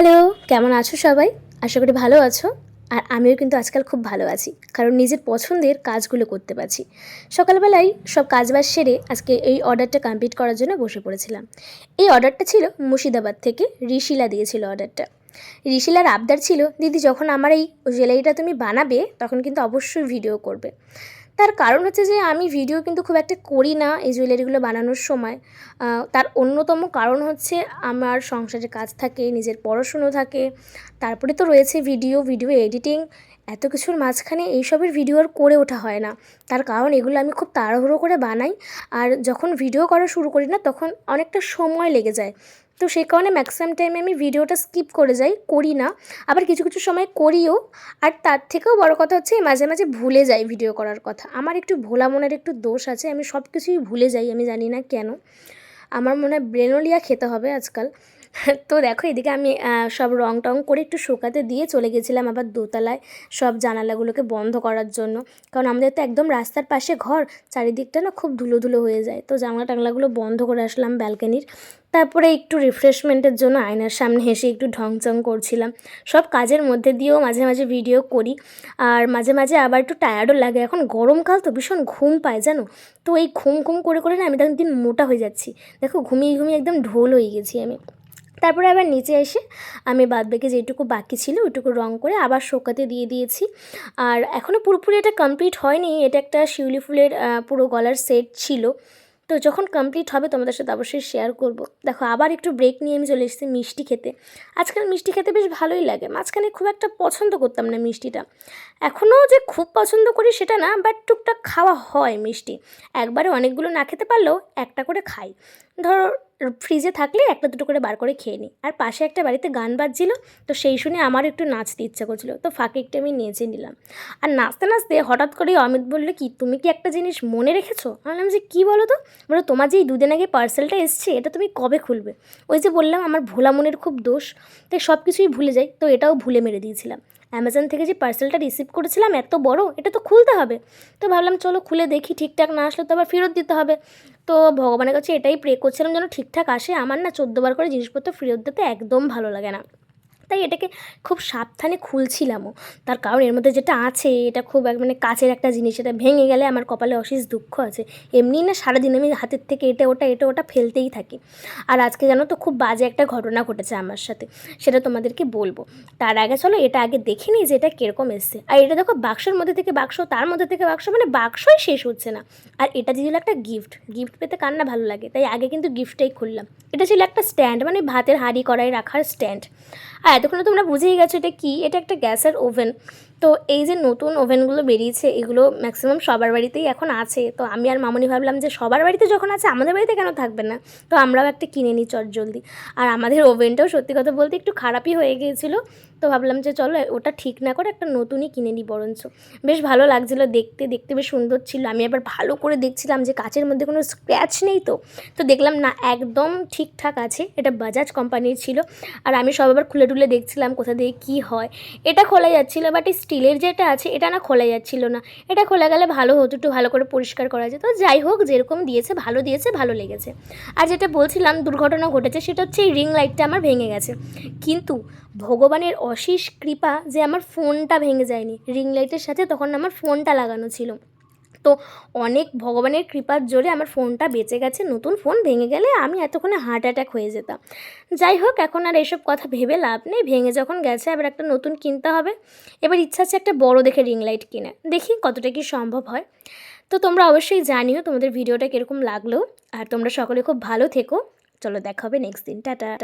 Hello, কেমন আছো সবাই? আশা করি ভালো আছো। আর আমিও কিন্তু আজকাল খুব ভালো আছি, কারণ নিজের পছন্দের কাজগুলো করতে পারছি। সকালবেলায় সব কাজবাজ সেরে আজকে এই অর্ডারটা কমপ্লিট করার জন্য বসে পড়েছিলাম। এই অর্ডারটা ছিল মুর্শিদাবাদ থেকে, ঋষিলা দিয়েছিল অর্ডারটা। ঋষিলার আবদার ছিল, দিদি, যখন আমার এই জুয়েলারিটা তুমি বানাবে, তখন কিন্তু অবশ্যই ভিডিও করবে। তার কারণ হচ্ছে যে আমি ভিডিও কিন্তু খুব একটা করি না এই জুয়েলারিগুলো বানানোর সময়। তার অন্যতম কারণ হচ্ছে আমার সংসারের কাজ থাকে, নিজের পড়াশুনো থাকে, তারপরে তো রয়েছে ভিডিও ভিডিও এডিটিং এত কিছুর মাঝখানে এইসবের ভিডিও আর করে ওঠা হয় না। তার কারণ এগুলো আমি খুব তাড়াহুড়ো করে বানাই, আর যখন ভিডিও করা শুরু করি না, তখন অনেকটা সময় লেগে যায়। তো সেই কারণে ম্যাক্সিমাম টাইমে আমি ভিডিওটা স্কিপ করে যাই, করি না। আবার কিছু কিছু সময় করিও। আর তার থেকেও বড় কথা হচ্ছে মাঝে মাঝে ভুলে যাই ভিডিও করার কথা। আমার একটু ভোলা মনের একটু দোষ আছে, আমি সব কিছুই ভুলে যাই, আমি জানি না কেন। আমার মনে হয় ব্রেনোলিয়া খেতে হবে আজকাল। তো দেখো, এদিকে আমি সব রং টং করে একটু শুকাতে দিয়ে চলে গেছিলাম আবার দোতলায় সব জানালাগুলোকে বন্ধ করার জন্য। কারণ আমাদের তো একদম রাস্তার পাশে ঘর, চারিদিকটা না খুব ধুলো ধুলো হয়ে যায়। তো জানলা টাংলাগুলো বন্ধ করে আসলাম ব্যালকানির। তারপরে একটু রিফ্রেশমেন্টের জন্য আয়নার সামনে হেসে একটু ঢংচং করছিলাম। সব কাজের মধ্যে দিয়েও মাঝে মাঝে ভিডিও করি। আর মাঝে মাঝে আবার একটু টায়ার্ডও লাগে। এখন গরমকাল তো ভীষণ ঘুম পায়, জানো? তো এই ঘুম ঘুম করে করে না আমি তখন দিন মোটা হয়ে যাচ্ছি। দেখো, ঘুমিয়ে ঘুমিয়ে একদম ঢোল হয়ে গেছি আমি। তারপরে আবার নিচে এসে আমি বাদ বাকি যেটুকু বাকি ছিল ওইটুকু রং করে আবার শোকাতে দিয়ে দিয়েছি। আর এখনও পুরোপুরি এটা কমপ্লিট হয়নি, এটা একটা শিউলি ফুলের পুরো গলার সেট ছিল। তো যখন কমপ্লিট হবে তোমাদের সাথে অবশ্যই শেয়ার করব। দেখো, আবার একটু ব্রেক নিয়ে আমি চলে এসেছি মিষ্টি খেতে। আজকাল মিষ্টি খেতে বেশ ভালোই লাগে। মাঝখানে খুব একটা পছন্দ করতাম না মিষ্টিটা। এখনও যে খুব পছন্দ করি সেটা না বাট টুকটাক খাওয়া হয় মিষ্টি। একবারে অনেকগুলো না খেতে পারলেও একটা করে খাই। ধরো ফ্রিজে থাকলে একটা দুটো করে বার করে খেয়ে নিই আর পাশে একটা বাড়িতে গান বাজছিল, তো সেই শুনে আমারও একটু নাচতে ইচ্ছা করছিল, তো ফাঁকে একটু আমি নেচে নিলাম। আর নাচতে নাচতে হঠাৎ করে অমিত বলল, কি, তুমি কি একটা জিনিস মনে রেখেছো? আমি বললাম, যে কী বলো তো? বলো তোমার যে এই দুদিন আগে পার্সেলটা এসছে, এটা তুমি কবে খুলবে? ওই যে বললাম, আমার ভোলা মনের খুব দোষ, তাই সব কিছুই ভুলে যাই। তো এটাও ভুলে মেরে দিয়েছিলাম। অ্যামাজন থেকে যে পার্সেলটা রিসিভ করেছিলাম এত বড়, এটা তো খুলতে হবে। তো ভাবলাম চলো খুলে দেখি, ঠিকঠাক না আসলে তো আবার ফেরত দিতে হবে। তো ভগবানের কাছে এটাই প্রে করছিলাম যেন ঠিকঠাক আসে। আমার না চোদ্দোবার করে জিনিসপত্র ফেরত দিতে একদম ভালো লাগে না। তাই এটাকে খুব সাবধানে খুলছিলামও। তার কারণ এর মধ্যে যেটা আছে, এটা খুব এক মানে কাছের একটা জিনিস, এটা ভেঙে গেলে আমার কপালে অশেষ দুঃখ আছে। এমনি না সারাদিন আমি হাতের থেকে এটা, ওটা এটা, ওটা ফেলতেই থাকি। আর আজকে জানো তো খুব বাজে একটা ঘটনা ঘটেছে আমার সাথে, সেটা তোমাদেরকে বলব। তার আগে চলো এটা আগে দেখে নিই যে এটা কীরকম এসছে। আর এটা দেখো বাক্সের মধ্যে থেকে বাক্স, তার মধ্যে থেকে বাক্স মানে বাক্সই শেষ হচ্ছে না। আর এটা ছিল একটা গিফট গিফট পেতে কার না ভালো লাগে? তাই আগে কিন্তু গিফটটাই খুললাম। এটা ছিল একটা স্ট্যান্ড মানে ভাতের হাঁড়ি কড়াই রাখার স্ট্যান্ড আর এতক্ষণে তোমরা বুঝেই গেছো এটা কি? এটা একটা গ্যাসের ওভেন। তো এই যে নতুন ওভেনগুলো বেরিয়েছে, এগুলো ম্যাক্সিমাম সবার বাড়িতেই এখন আছে। তো আমি আর মামনি ভাবলাম যে সবার বাড়িতে যখন আছে, আমাদের বাড়িতে কেন থাকবে না? তো আমরাও একটা কিনে নিই চট জলদি আর আমাদের ওভেনটাও সত্যি কথা বলতে একটু খারাপই হয়ে গিয়েছিল। তো ভাবলাম যে চলো, ওটা ঠিক না করে একটা নতুনই কিনে নিই বরঞ্চ। বেশ ভালো লাগছিল দেখতে দেখতে বেশ সুন্দর ছিল। আমি আবার ভালো করে দেখছিলাম যে কাচের মধ্যে কোনো স্ক্র্যাচ নেই তো। তো দেখলাম না, একদম ঠিকঠাক আছে। এটা বাজাজ কোম্পানির ছিল। আর আমি সব আবার খুলে টুলে দেখছিলাম কোথা দিয়ে কী হয়। এটা খোলা যাচ্ছিল বাট স্টিলের যেটা আছে, এটা না খোলা যাচ্ছিল না। এটা খোলা গেলে ভালো হতো, একটু ভালো করে পরিষ্কার করা যেত। যাই হোক, যেরকম দিয়েছে, ভালো দিয়েছে, ভালো লেগেছে। আর যেটা বলছিলাম, দুর্ঘটনা ঘটেছে, সেটা হচ্ছে এই রিং লাইটটা আমার ভেঙে গেছে। কিন্তু ভগবানের অশেষ কৃপা যে আমার ফোনটা ভেঙে যায়নি। রিং লাইটের সাথে তখন আমার ফোনটা লাগানো ছিল। তো অনেক ভগবানের কৃপার জোরে আমার ফোনটা বেঁচে গেছে, নতুন ফোন ভেঙে গেলে আমি এতক্ষণে হার্ট অ্যাটাক হয়ে যেতাম। যাই হোক, এখন আর এসব কথা ভেবে লাভ নেই, ভেঙে যখন গেছে আবার একটা নতুন কিনতে হবে। এবার ইচ্ছা আছে একটা বড় দেখে রিং লাইট কিনে, দেখি কতটা কি সম্ভব হয়। তো তোমরা অবশ্যই জানিও তোমাদের ভিডিওটা কীরকম লাগল, আর তোমরা সকলে খুব ভালো থেকো, চলো দেখা হবে নেক্সট দিন, টাটা।